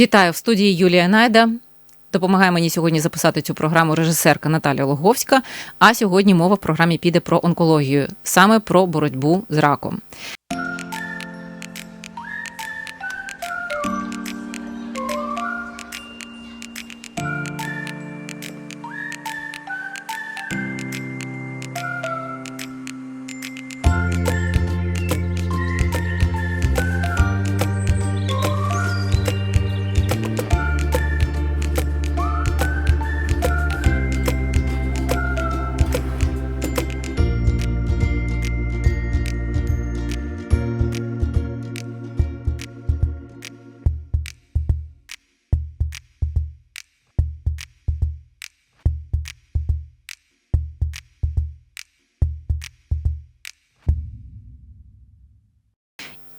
Вітаю в студії Юлія Найда. Допомагає мені сьогодні записати цю програму режисерка Наталя Логовська. А сьогодні мова в програмі піде про онкологію, саме про боротьбу з раком.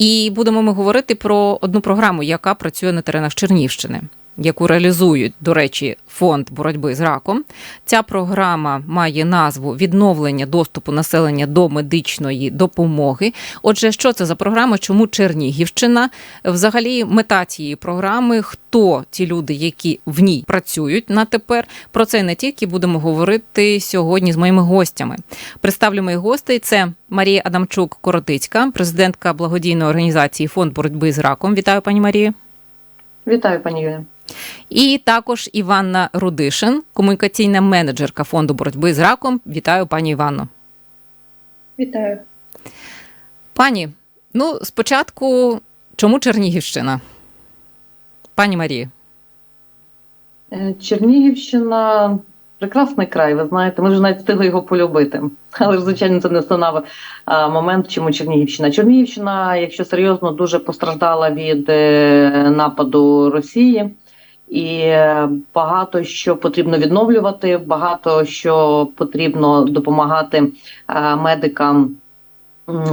І будемо ми говорити про одну програму, яка працює на теренах Чернівщини, яку реалізують, до речі, фонд боротьби з раком. Ця програма має назву відновлення доступу населення до медичної допомоги. Отже, що це за програма? Чому Чернігівщина? Взагалі, мета цієї програми, хто ті люди, які в ній працюють на тепер. Про це не тільки будемо говорити сьогодні з моїми гостями. Представлю моїх гостей. Це Марія Адамчук Коротицька, президентка благодійної організації Фонд боротьби з раком. Вітаю, пані Марія. Вітаю, пані Юля. І також Іванна Рудишин, комунікаційна менеджерка фонду боротьби з раком. Вітаю, пані Іванно. Вітаю. Пані, ну спочатку, чому Чернігівщина? Пані Марія. Е, Чернігівщина прекрасний край, ви знаєте, ми вже навіть встигли його полюбити. Але ж, звичайно, це не станав момент, чому Чернігівщина. Чернігівщина, якщо серйозно, дуже постраждала від е, нападу Росії. І е, багато що потрібно відновлювати, багато що потрібно допомагати е, медикам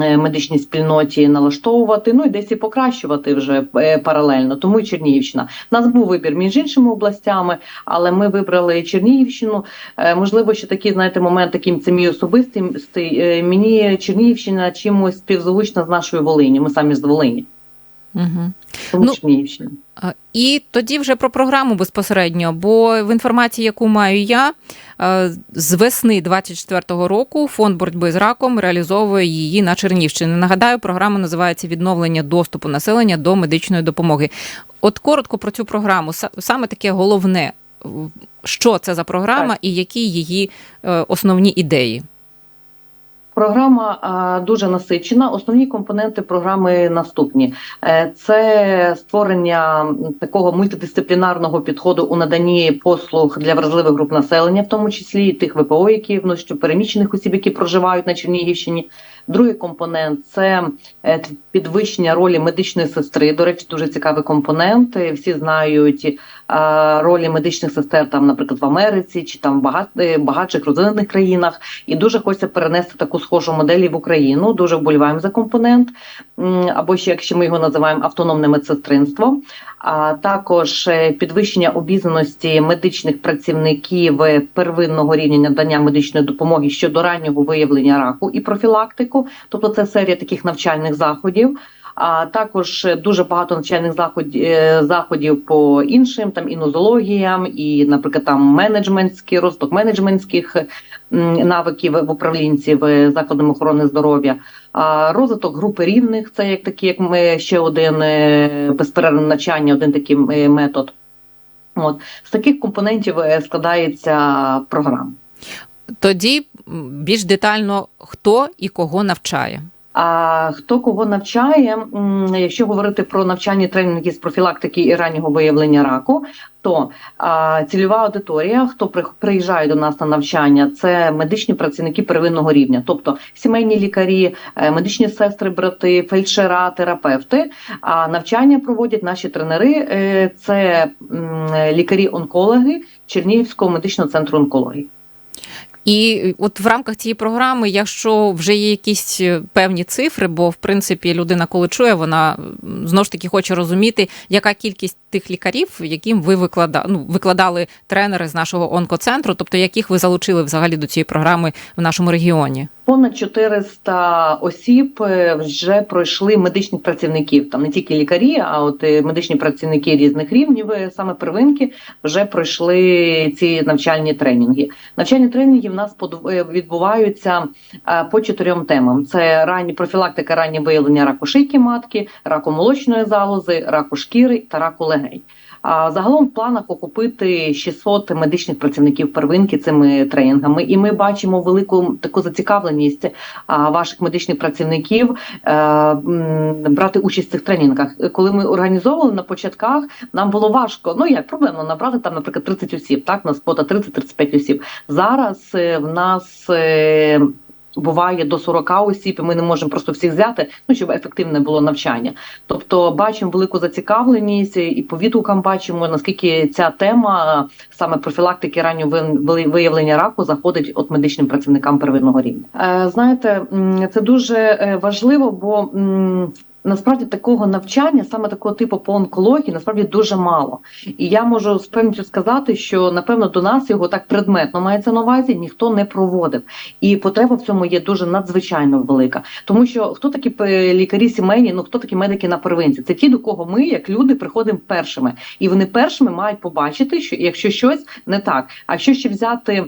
е, медичній спільноті налаштовувати, ну і десь і покращувати вже паралельно. Тому і Чернігівщина. У нас був вибір між іншими областями, але ми вибрали Чернігівщину. Можливо, що такий, знаєте, момент таким це мій особистий. стий, Мені Чернігівщина чимось співзвучна з нашою Волині. Ми самі з Волині. Угу. Тому Ну, Чернігівщина. І тоді вже про програму безпосередньо, бо в інформації, яку маю я, з весни 24-го року фонд боротьби з раком реалізовує її на Чернівщині. Нагадаю, програма називається Відновлення доступу населення до медичної допомоги. От коротко про цю програму, саме таке головне, що це за програма і які її е, основні ідеї. Програма дуже насичена. Основні компоненти програми наступні: Е, це створення такого мультидисциплінарного підходу у наданні послуг для вразливих груп населення, в тому числі і тих ВПО, які внутрішньо переміщених осіб, які проживають на Чернігівщині. Другий компонент це е, підвищення ролі медичної сестри. До речі, дуже цікавий компонент. Е, Всі знають ролі медичних сестер там, наприклад, в Америці чи там в е, багатших розвинених країнах. І дуже хочеться перенести таку схожу модель і в Україну. Дуже вболіваємо за компонент, або ще якщо ми його називаємо автономне медсестринство. А також е, підвищення обізнаності медичних працівників е, первинного рівня надання медичної допомоги щодо раннього виявлення раку і профілактику. Тобто, це серія таких навчальних заходів. А також е, дуже багато навчальних заходів, заходів по іншим там і нозологіям, і, наприклад, там менеджментський розвиток менеджментських навиків в управлінців е, закладами охорони здоров'я. Розвиток групи рівних це як такий, як ми ще один е, безперервне навчання, один такий е, метод. От з таких компонентів е, складається програма. Тоді більш детально хто і кого навчає. А хто кого навчає, якщо говорити про навчання тренінги з профілактики і раннього виявлення раку, то а, цільова аудиторія, хто при- приїжджає до нас на навчання, це медичні працівники первинного рівня, тобто сімейні лікарі, е, медичні сестри, брати, фельдшера, терапевти. А навчання проводять наші тренери. е, Це лікарі-онкологи Чернігівського медичного центру онкології. І от в рамках цієї програми, якщо вже є якісь е, певні цифри, бо в принципі людина, коли чує, вона знову ж таки хоче розуміти, яка кількість тих лікарів, яким ви виклада... ну, викладали тренери з нашого онкоцентру, тобто яких ви залучили взагалі до цієї програми в нашому регіоні. Понад 400 осіб е, вже пройшли медичних працівників. Там не тільки лікарі, а от е, медичні працівники різних рівнів, е, саме первинки, вже пройшли ці навчальні тренінги. Навчальні тренінги в нас е, відбуваються по чотирьом темам: це ранні профілактика, раннє виявлення раку шийки матки, раку молочної залози, раку шкіри та раку легень. Загалом в планах охопити 600 медичних працівників первинки цими тренінгами, і ми бачимо велику таку зацікавленість ваших медичних працівників е, брати участь в цих тренінгах. Коли ми організовували на початках, нам було важко. Ну як проблемно набрати там, наприклад, 30 осіб, так на спота 30-35 осіб. Зараз е, в нас. Буває до 40 осіб, і ми не можемо просто всіх взяти, ну щоб ефективне було навчання. Тобто бачимо велику зацікавленість і по відгукам бачимо наскільки ця тема саме профілактики раннього ви- виявлення раку заходить от медичним працівникам первинного рівня. Е, знаєте, це дуже е, важливо, бо насправді такого навчання, саме такого типу по онкології, насправді дуже мало. І я можу з певністю сказати, що напевно до нас його так предметно мається на увазі, ніхто не проводив. І потреба в цьому є дуже надзвичайно велика. Тому що хто такі лікарі сімейні, ну хто такі медики на первинці? Це ті, до кого ми, як люди, приходимо першими, і вони першими мають побачити, що якщо щось не так, а якщо ще взяти.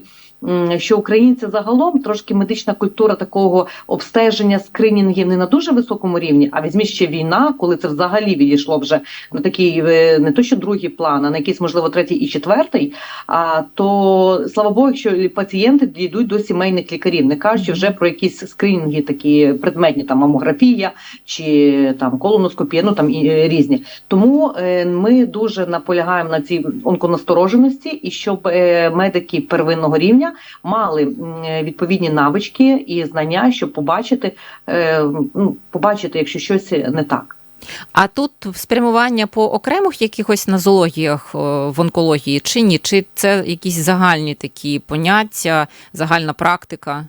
Що українці загалом трошки медична культура такого обстеження скринінгів не на дуже високому рівні, а візьміть ще війна, коли це взагалі відійшло вже на такий е, не то, що другий план, а на якийсь можливо третій і четвертий. А то слава Богу, що пацієнти дійдуть до сімейних лікарів, не кажучи вже про якісь скринінги, такі предметні, там мамографія чи там колоноскопія, ну там і е, різні. Тому е, ми дуже наполягаємо на цій онконастороженості, і щоб е, медики первинного рівня мали е, відповідні навички і знання, щоб побачити, е, ну, побачити, якщо щось не так. А тут спрямування по окремих якихось нозологіях о, в онкології чи ні? Чи це якісь загальні такі поняття, загальна практика?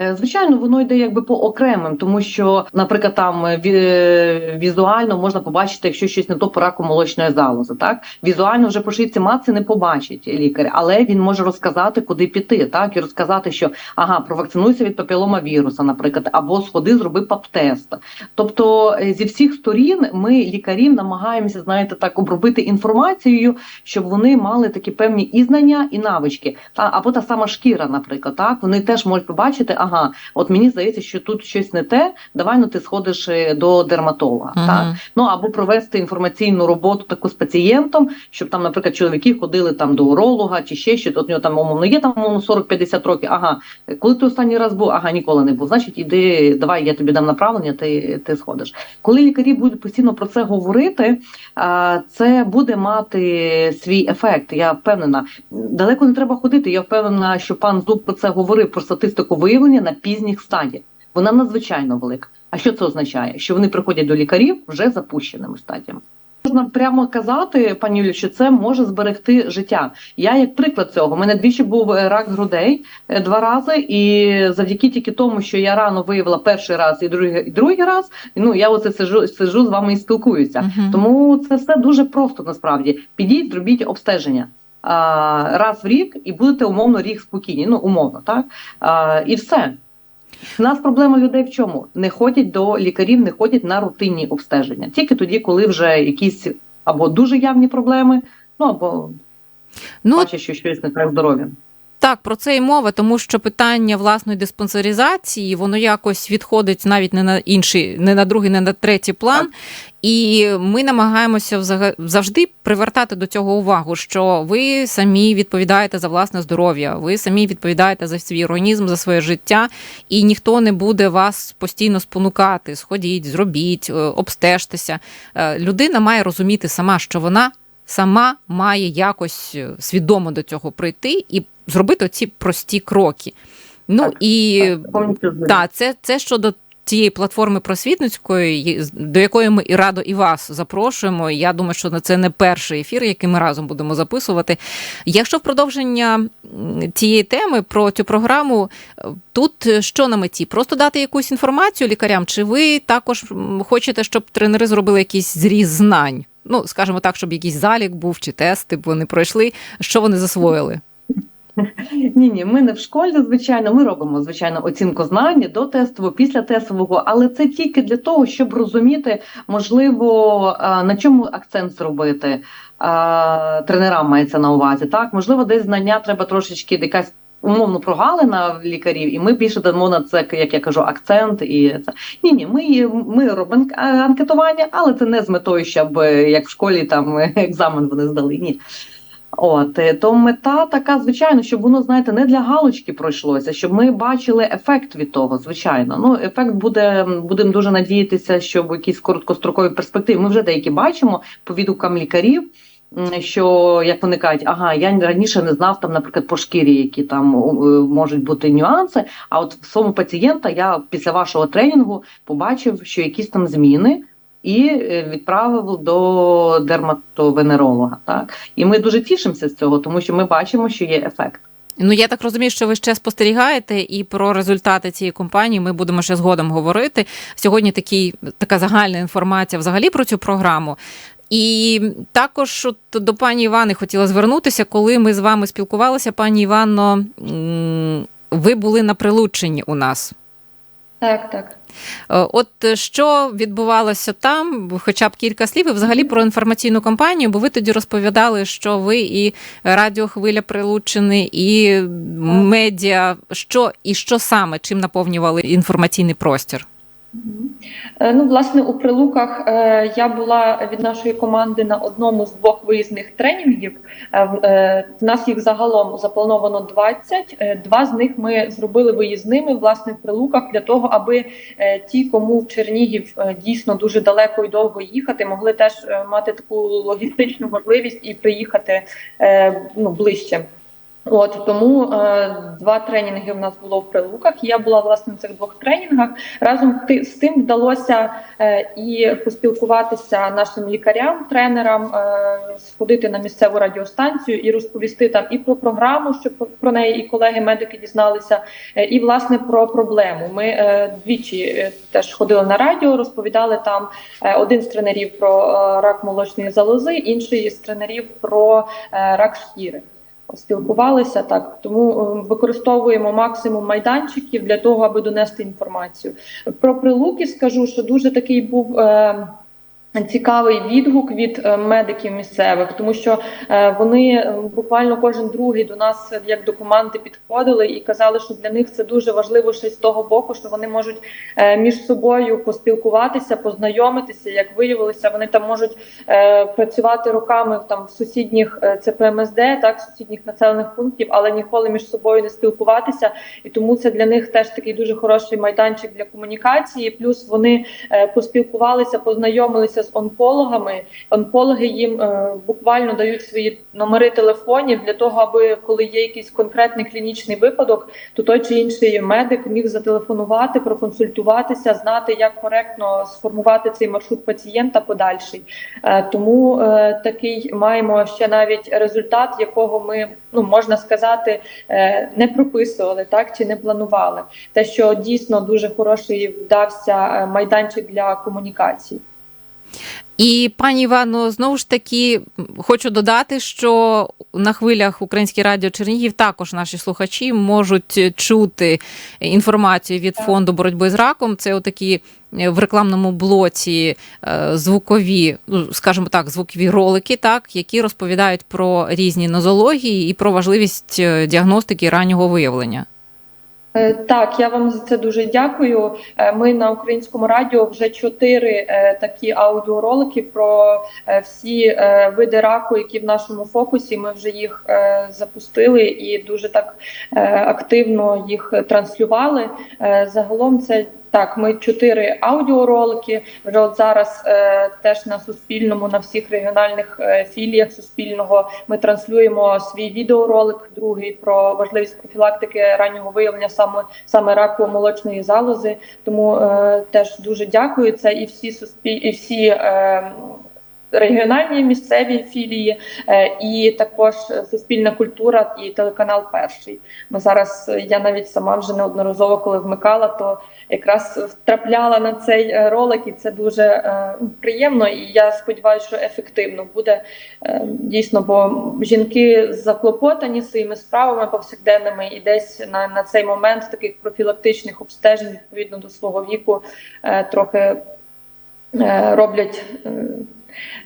Е, Звичайно, воно йде якби по окремим, тому що, наприклад, там е, е, візуально можна побачити, якщо щось не то по раку молочної залози. Так візуально вже по шийці матці не побачить лікар, але він може розказати, куди піти, так і розказати, що ага, провакцинуйся від папіломавіруса, наприклад, або сходи, зроби пап-тест. Тобто зі всіх сторін ми лікарів намагаємося, знаєте, так обробити інформацією, щоб вони мали такі певні і знання, і навички. Та або та сама шкіра, наприклад, так вони теж можуть побачити, ага, от мені здається, що тут щось не те. Давай ну ти сходиш е, до дерматолога. Мгм. Так ну або провести інформаційну роботу таку з пацієнтом, щоб там, наприклад, чоловіки ходили там до уролога чи ще щось. От у нього там умовно є там умовно 40-50 років. Ага, коли ти останній раз був? Ага, ніколи не був. Значить, іди, давай, я тобі дам направлення, ти, ти сходиш. Коли лікарі будуть постійно про це говорити, це буде мати свій ефект. Я впевнена. Далеко не треба ходити. Я впевнена, що пан Зуб про це говорив про статистику виявлення на пізніх стадіях. Вона надзвичайно велика. А що це означає? Що вони приходять до лікарів вже запущеними стадіями. Можна прямо казати, пані Юлі, що це може зберегти життя. Я як приклад цього. У мене двічі був е, рак грудей е, два рази, і завдяки тільки тому, що я рано виявила перший раз і другий, і другий раз. Ну я оце сижу, сижу з вами і спілкуюся. Мгм. Тому це все дуже просто насправді. Підіть, зробіть обстеження. А, раз в рік і будете умовно рік спокійні. Ну умовно, так а, і все. У нас проблема людей в чому? Не ходять до лікарів, не ходять на рутинні обстеження. Тільки тоді, коли вже якісь або дуже явні проблеми, ну або Ну бачать, що щось не так здоров'я. Так, про це і мова, тому що питання власної диспансеризації воно якось відходить навіть не на інший, не на другий, не на третій план. І ми намагаємося завжди привертати до цього увагу, що ви самі відповідаєте за власне здоров'я, ви самі відповідаєте за свій організм, за своє життя, і ніхто не буде вас постійно спонукати. Сходіть, зробіть, е, обстежтеся. Е, Людина має розуміти сама, що вона сама має якось е, свідомо до цього прийти і зробити ці прості кроки. Ну Так, і Так, так, це, це щодо цієї платформи просвітницької, до якої ми і радо і вас запрошуємо. Я думаю, що це не перший ефір, який ми разом будемо записувати. Якщо в продовження цієї теми про цю програму, е, тут е, що на меті? Просто дати якусь інформацію лікарям, чи ви також хочете, щоб тренери зробили якийсь зріз знань? Ну, скажімо так, щоб якийсь залік був чи тести б вони пройшли, що вони засвоїли? Ні, ні, ми не в школі, звичайно. Ми робимо звичайно оцінку знань до тестового, після тестового, але це тільки для того, щоб розуміти, можливо, на чому акцент зробити. Тренерам мається на увазі. Так, можливо, десь знання треба трошечки якась. Умовно прогалина в лікарів, і ми більше дамо на це, як я кажу, акцент і це ні, ні. Ми, ми робимо анк- анкетування, але це не з метою, щоб е, як в школі там екзамен вони здали. Ні. От е, то мета така, звичайно, щоб воно знаєте не для галочки пройшлося, щоб ми бачили ефект від того. Звичайно, ну ефект буде будемо дуже надіятися, що в якійсь короткостроковій перспективі ми вже деякі бачимо по відгукам лікарів. Що як вони кажуть, ага, я раніше не знав там, наприклад, по шкірі, які там можуть бути нюанси. А от в своєму пацієнта я після вашого тренінгу побачив, що якісь там зміни, і е, відправив до дерматовенеролога. Так і ми дуже тішимося з цього, тому що ми бачимо, що є ефект. Ну я так розумію, що ви ще спостерігаєте, і про результати цієї компанії ми будемо ще згодом говорити. Сьогодні такий така загальна інформація взагалі про цю програму. І також от до пані Івани хотіла звернутися, коли ми з вами спілкувалися. Пані Іванно, м, ви були на прилученні у нас. Так, так. Е, От е, що відбувалося там, хоча б кілька слів, і взагалі про інформаційну кампанію, бо ви тоді розповідали, що ви і радіохвиля прилучені, і медіа, що і що саме, чим наповнювали інформаційний простір. Е, Ну, власне, у прилуках е, я була від нашої команди на одному з двох виїзних тренінгів. Е, в- нас їх загалом заплановано 20. Е, Два з них ми зробили виїзними власне в прилуках для того, аби ті, кому в Чернігів дійсно дуже далеко і довго їхати, могли теж мати таку логістичну можливість і приїхати ну, ближче. От тому е, два тренінги в нас було в прилуках. Я була власне на цих двох тренінгах. Разом ти- з тим вдалося е, і поспілкуватися нашим лікарям, тренерам, е, сходити на місцеву радіостанцію і розповісти там і про програму, щоб про- про неї і колеги-медики дізналися, е, і власне про проблему. Ми е, двічі е, теж ходили на радіо, розповідали там е, один з тренерів про е, рак молочної залози, інший з тренерів про е, рак шкіри спілкувалися так, тому е, використовуємо максимум майданчиків для того, аби донести інформацію. Про прилуки скажу, що дуже такий був. Е- Цікавий відгук від е, медиків місцевих, тому що е, вони е, буквально кожен другий до нас, як до команди, підходили і казали, що для них це дуже важливо ще з того боку, що вони можуть між собою поспілкуватися, познайомитися. Як виявилося, вони там можуть працювати роками там в сусідніх ЦПМСД, так сусідніх населених пунктів, але ніколи між собою не спілкуватися. І тому це для них теж такий дуже хороший майданчик для комунікації. Плюс вони поспілкувалися, познайомилися з онкологами. Онкологи їм е, буквально дають свої номери телефонів для того, аби коли є якийсь конкретний клінічний випадок, то той чи інший медик міг зателефонувати, проконсультуватися, знати, як коректно сформувати цей маршрут пацієнта подальший. Е, Тому е, такий маємо ще навіть результат, якого ми ну можна сказати е, не прописували, так чи не планували. Те, що дійсно дуже хороший вдався е, майданчик для комунікацій. І пані Івано, знову ж таки хочу додати, що на хвилях Українське радіо Чернігів також наші слухачі можуть чути інформацію від фонду боротьби з раком. Це отакі е, в рекламному блоці е, звукові, ну скажімо так, звукові ролики, так які розповідають про різні нозології і про важливість е, діагностики раннього виявлення. Е, Так, я вам за це дуже дякую. Е, Ми на українському радіо вже чотири е, такі аудіоролики про всі види раку, які в нашому фокусі. Ми вже їх запустили і дуже так активно їх транслювали. Загалом це. Так, ми чотири аудіоролики. Вже от зараз е, теж на Суспільному, на всіх регіональних е, філіях Суспільного ми транслюємо свій відеоролик, другий про важливість профілактики раннього виявлення саме саме раку молочної залози. Тому е, теж дуже дякую. Це і всі суспіль, і всі. Е, регіональні місцеві філії, е, і також Суспільна культура і телеканал Перший. Бо зараз я навіть сама вже неодноразово, коли вмикала, то якраз втрапляла на цей е, ролик, і це дуже е, приємно. І я сподіваюся, що ефективно буде дійсно, бо жінки заклопотані своїми справами повсякденними, і десь на, на цей момент таких профілактичних обстежень відповідно до свого віку трохи роблять.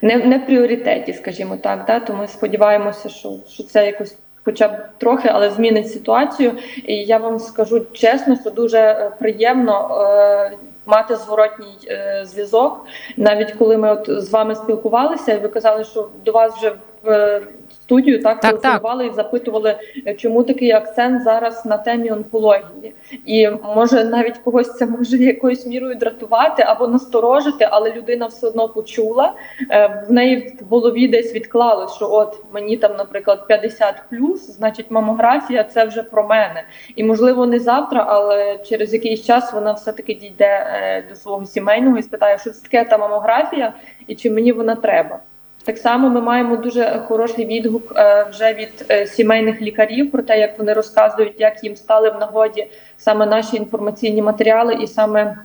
Не, не в пріоритеті, скажімо так, да? то ми сподіваємося, що, що це якось хоча б трохи, але змінить ситуацію. І я вам скажу чесно, що дуже е, приємно е, мати зворотній е, зв'язок. Навіть коли ми от з вами спілкувалися, і ви казали, що до вас вже в е, студію так, Так, телефонували і запитували, е, чому такий акцент зараз на темі онкології. І може навіть когось це може якоюсь мірою дратувати або насторожити, але людина все одно почула. Е, В неї в голові десь відклалось, що от мені там, наприклад, 50 значить мамографія це вже про мене. І можливо не завтра, але через якийсь час вона все-таки дійде е, до свого сімейного і спитає, що це таке та мамографія, і чи мені вона треба. Так само ми маємо дуже хороший відгук е, вже від е, сімейних лікарів про те, як вони розказують, як їм стали в нагоді саме наші інформаційні матеріали, і саме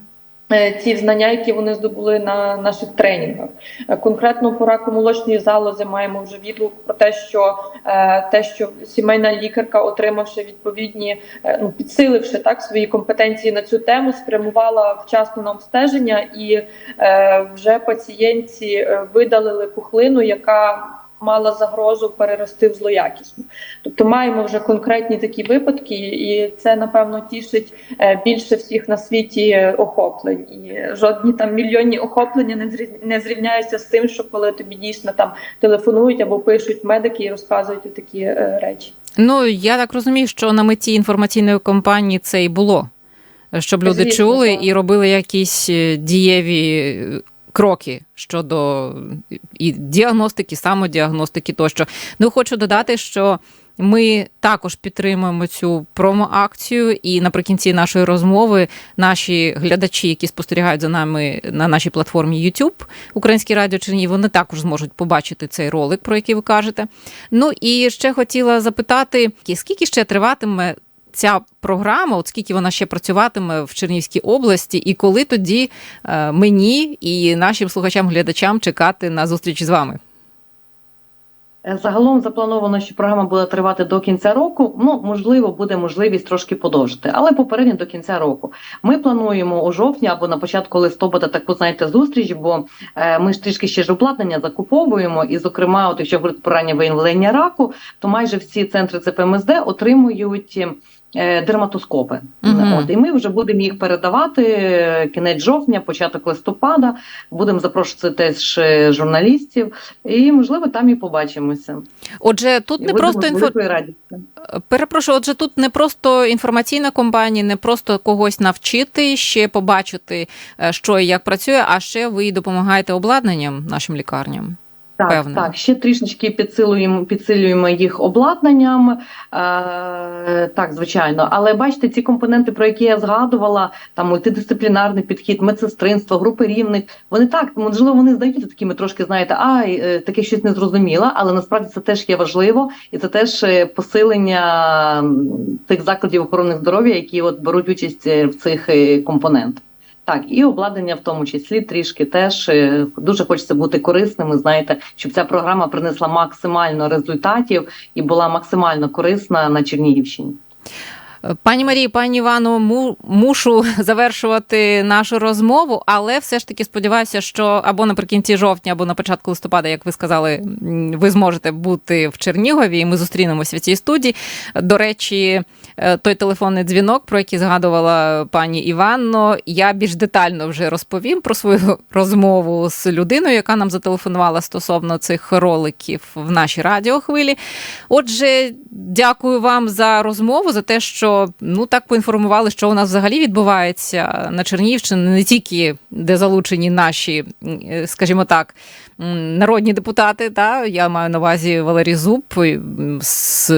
ті знання, які вони здобули на наших тренінгах. Е, Конкретно по раку молочної залози маємо вже відгук про те, що е, те, що сімейна лікарка, отримавши відповідні, е, ну підсиливши так свої компетенції на цю тему, спрямувала вчасно на обстеження, і е, вже пацієнтці е, видалили пухлину, яка мала загрозу перерости в злоякісну. Тобто маємо вже конкретні такі випадки, і це напевно тішить е, більше всіх на світі охоплень. І жодні там мільйонні охоплення не зрі- не зрівняються з тим, що коли тобі дійсно там телефонують або пишуть медики і розказують такі е, речі. Ну я так розумію, що на меті інформаційної кампанії це і було, щоб люди Звісно, чули так. і робили якісь е, дієві кроки щодо і діагностики, самодіагностики тощо. Ну хочу додати, що. Ми також підтримуємо цю промо-акцію, і наприкінці нашої розмови наші глядачі, які спостерігають за нами на нашій платформі YouTube Українське Радіо Чернігів, вони також зможуть побачити цей ролик, про який ви кажете. Ну і ще хотіла запитати, скільки ще триватиме ця програма, от скільки вона ще працюватиме в Чернігівській області, і коли тоді е, мені і нашим слухачам-глядачам чекати на зустріч з вами? Е, Загалом заплановано, що програма буде тривати до кінця року. Ну, можливо, буде можливість трошки подовжити, але попередньо до кінця року. Ми плануємо у жовтні або на початку листопада таку знаєте зустріч, бо е, ми ж трішки ще ж обладнання закуповуємо. І, зокрема, от якщо говорити про раннє виявлення раку, то майже всі центри ЦПМСД отримують. Е, Дерматоскопи, Мгм. от і ми вже будемо їх передавати е, кінець жовтня, початок листопада. Будемо запрошувати теж е, журналістів, і можливо там і побачимося. Отже, тут І не просто інфо... перепрошую, отже, тут не просто інформаційна компанія, не просто когось навчити, ще побачити, що і як працює, а ще ви допомагаєте обладнанням нашим лікарням. Так, Певно. так, ще трішечки підсилюємо, підсилюємо їх обладнанням. Е, так, звичайно. Але бачите, ці компоненти, про які я згадувала, там мультидисциплінарний підхід, медсестринство, групи рівних, вони так, можливо, вони здаються такими трошки, знаєте, а е, таке щось незрозуміло, але насправді це теж є важливо, і це теж е, посилення м, тих закладів охорони здоров'я, які от беруть участь е, в цих компонентах. Так, і обладнання в тому числі трішки теж е, дуже хочеться бути корисними. Знаєте, щоб ця програма принесла максимально результатів і була максимально корисна на Чернігівщині. Пані Марії, пані Івано, му- мушу завершувати нашу розмову, але все ж таки сподіваюся, що або наприкінці жовтня, або на початку листопада, як ви сказали, ви зможете бути в Чернігові, і ми зустрінемося в цій студії. До речі, е, той телефонний дзвінок, про який згадувала пані Іванно, я більш детально вже розповім про свою розмову з людиною, яка нам зателефонувала стосовно цих роликів в нашій радіохвилі. Отже, дякую вам за розмову, за те, що ну так поінформували, що у нас взагалі відбувається на Чернігівщині, не тільки де залучені наші, е, скажімо так, народні депутати. Та я маю на увазі Валерій Зуб з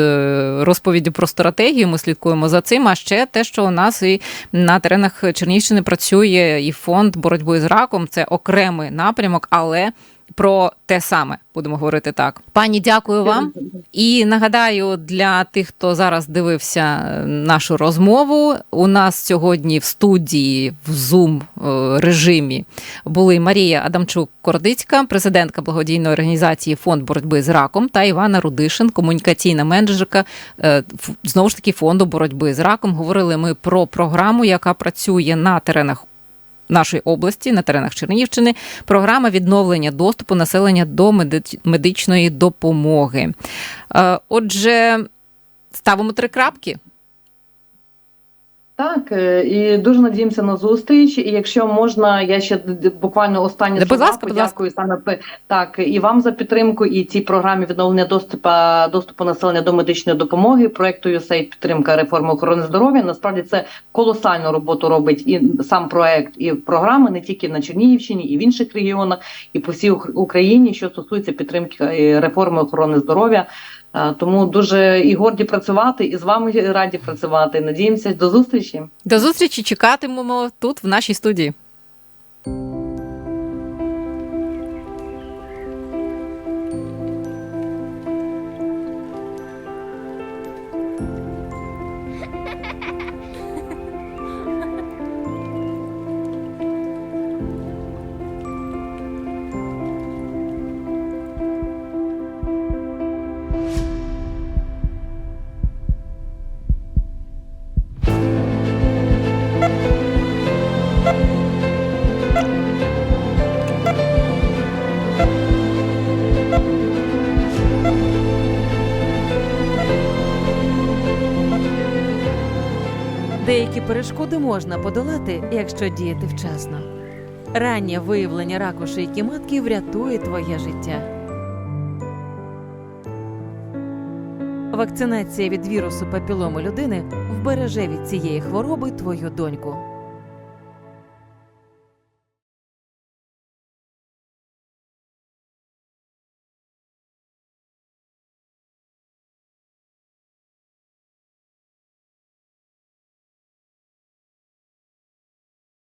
розповіддю про стратегію. Ми слідкуємо за цим. А ще те, що у нас і на теренах Чернігівщини працює і фонд боротьби з раком. Це окремий напрямок, але про те саме будемо говорити так. Пані, дякую вам. І нагадаю для тих, хто зараз дивився е, нашу розмову. У нас сьогодні в студії в Zoom е, режимі були Марія Адамчук Кордицька, президентка благодійної організації Фонд боротьби з раком, та Івана Рудишин, комунікаційна менеджерка е, знову ж таки фонду боротьби з раком. Говорили ми про програму, яка працює на теренах. Нашої області на теренах Чернігівщини програма відновлення доступу населення до меди- медичної допомоги. Е, Отже, ставимо три крапки. Так, е, і дуже надіємося на зустріч. І якщо можна, я ще буквально останнє Да, будь слова ласка, будь ласка. подякую саме так і вам за підтримку, і цій програмі відновлення доступу доступу населення до медичної допомоги. Проекту USAID підтримка реформи охорони здоров'я. Насправді це колосальну роботу робить і сам проект, і програми не тільки на Чернігівщині, і в інших регіонах, і по всій Україні, що стосується підтримки е, реформи охорони здоров'я. Е, Тому дуже і горді працювати, і з вами раді працювати. Надіємося до зустрічі. До зустрічі чекатимемо тут, в нашій студії. Перешкоди можна подолати, якщо діяти вчасно. Раннє виявлення раку шийки матки врятує твоє життя. Вакцинація від вірусу папілому людини вбереже від цієї хвороби твою доньку.